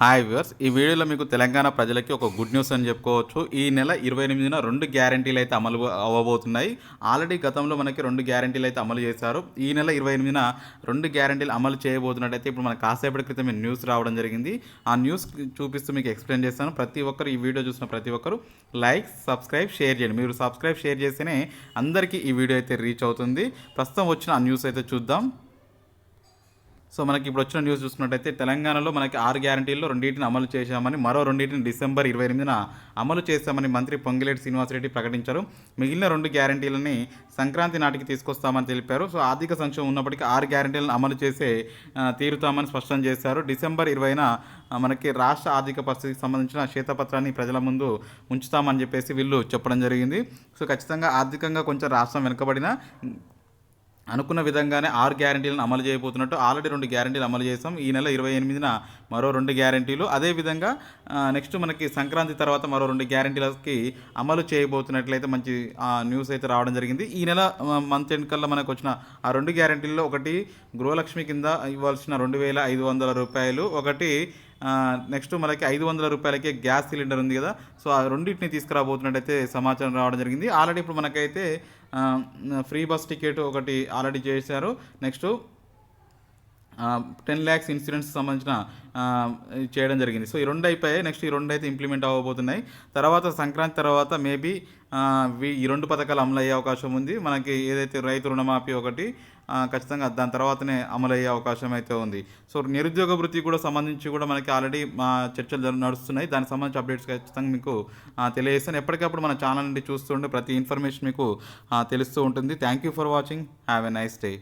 Hi viewers ఈ వీడియోలో మీకు తెలంగాణ ప్రజలకి ఒక గుడ్ న్యూస్ అని చెప్పుకోవచ్చు. ఈ నెల ఇరవై ఎనిమిదిన రెండు గ్యారంటీలు అయితే అమలు అవ్వబోతున్నాయి. ఆల్రెడీ గతంలో మనకి రెండు గ్యారంటీలు అయితే అమలు చేశారు. ఈ నెల ఇరవై ఎనిమిదిన రెండు గ్యారంటీలు అమలు చేయబోతున్నట్టయితే ఇప్పుడు మనకు కాసేపటి క్రితం న్యూస్ రావడం జరిగింది. ఆ న్యూస్ చూపిస్తూ మీకు ఎక్స్ప్లెయిన్ చేస్తాను. ప్రతి ఒక్కరు ఈ వీడియో చూసిన ప్రతి ఒక్కరు లైక్ సబ్స్క్రైబ్ షేర్ చేయండి. మీరు సబ్స్క్రైబ్ షేర్ చేస్తేనే అందరికీ ఈ వీడియో అయితే రీచ్ అవుతుంది. ప్రస్తుతం వచ్చిన ఆ న్యూస్ అయితే చూద్దాం. సో మనకి ఇప్పుడు వచ్చిన న్యూస్ చూసుకున్నట్టయితే తెలంగాణలో మనకి ఆరు గ్యారంటీల్లో రెండింటిని అమలు చేశామని మరో రెండింటిని డిసెంబర్ ఇరవై ఎనిమిదిన అమలు చేస్తామని మంత్రి పొంగిలేటి శ్రీనివాసరెడ్డి ప్రకటించారు. మిగిలిన రెండు గ్యారంటీలని సంక్రాంతి నాటికి తీసుకొస్తామని తెలిపారు. సో ఆర్థిక సంక్షేమం ఉన్నప్పటికీ ఆరు గ్యారంటీలను అమలు చేసే తీరుతామని స్పష్టం చేశారు. డిసెంబర్ ఇరవైన మనకి రాష్ట్ర ఆర్థిక పరిస్థితికి సంబంధించిన శ్వేతపత్రాన్ని ప్రజల ముందు ఉంచుతామని చెప్పేసి వీళ్ళు చెప్పడం జరిగింది. సో ఖచ్చితంగా ఆర్థికంగా కొంచెం రాష్ట్రం వెనుకబడిన అనుకున్న విధంగానే ఆరు గ్యారంటీలను అమలు చేయబోతున్నట్టు ఆల్రెడీ రెండు గ్యారంటీలు అమలు చేసాం ఈ నెల ఇరవై ఎనిమిదిన మరో రెండు గ్యారంటీలు. అదేవిధంగా నెక్స్ట్ మనకి సంక్రాంతి తర్వాత మరో రెండు గ్యారంటీలకి అమలు చేయబోతున్నట్లయితే మంచి న్యూస్ అయితే రావడం జరిగింది. ఈ నెల మంత్ ఎండ్ కల్లా మనకు వచ్చిన ఆ రెండు గ్యారంటీల్లో ఒకటి గృహలక్ష్మి కింద ఇవ్వాల్సిన రెండు వేల ఐదు వందల రూపాయలు ఒకటి నెక్స్ట్ మనకి ఐదు వందల రూపాయలకే గ్యాస్ సిలిండర్ ఉంది కదా. సో ఆ రెండింటిని తీసుకురాబోతున్నట్టయితే సమాచారం రావడం జరిగింది. ఆల్రెడీ ఇప్పుడు మనకైతే ఫ్రీ బస్ టికెట్ ఒకటి ఆల్రెడీ చేశారు. నెక్స్ట్ టెన్ ల్యాక్స్ ఇన్సూరెన్స్ సంబంధించిన చేయడం జరిగింది. సో ఈ రెండు అయిపోయాయి. నెక్స్ట్ ఈ రెండు అయితే ఇంప్లిమెంట్ అవ్వబోతున్నాయి. తర్వాత సంక్రాంతి తర్వాత మేబీ ఈ రెండు పథకాలు అమలు అయ్యే అవకాశం ఉంది. మనకి ఏదైతే రైతు రుణమాఫీ ఒకటి ఖచ్చితంగా దాని తర్వాతనే అమలు అయ్యే అవకాశం అయితే ఉంది. సో నిరుద్యోగ వృత్తి కూడా సంబంధించి కూడా మనకి ఆల్రెడీ మా చర్చలు నడుస్తున్నాయి. దానికి సంబంధించి అప్డేట్స్ ఖచ్చితంగా మీకు తెలియజేస్తాను. ఎప్పటికప్పుడు మన ఛానల్ నుండి చూస్తుండే ప్రతి ఇన్ఫర్మేషన్ మీకు తెలుస్తూ ఉంటుంది. Thank you for watching have a nice day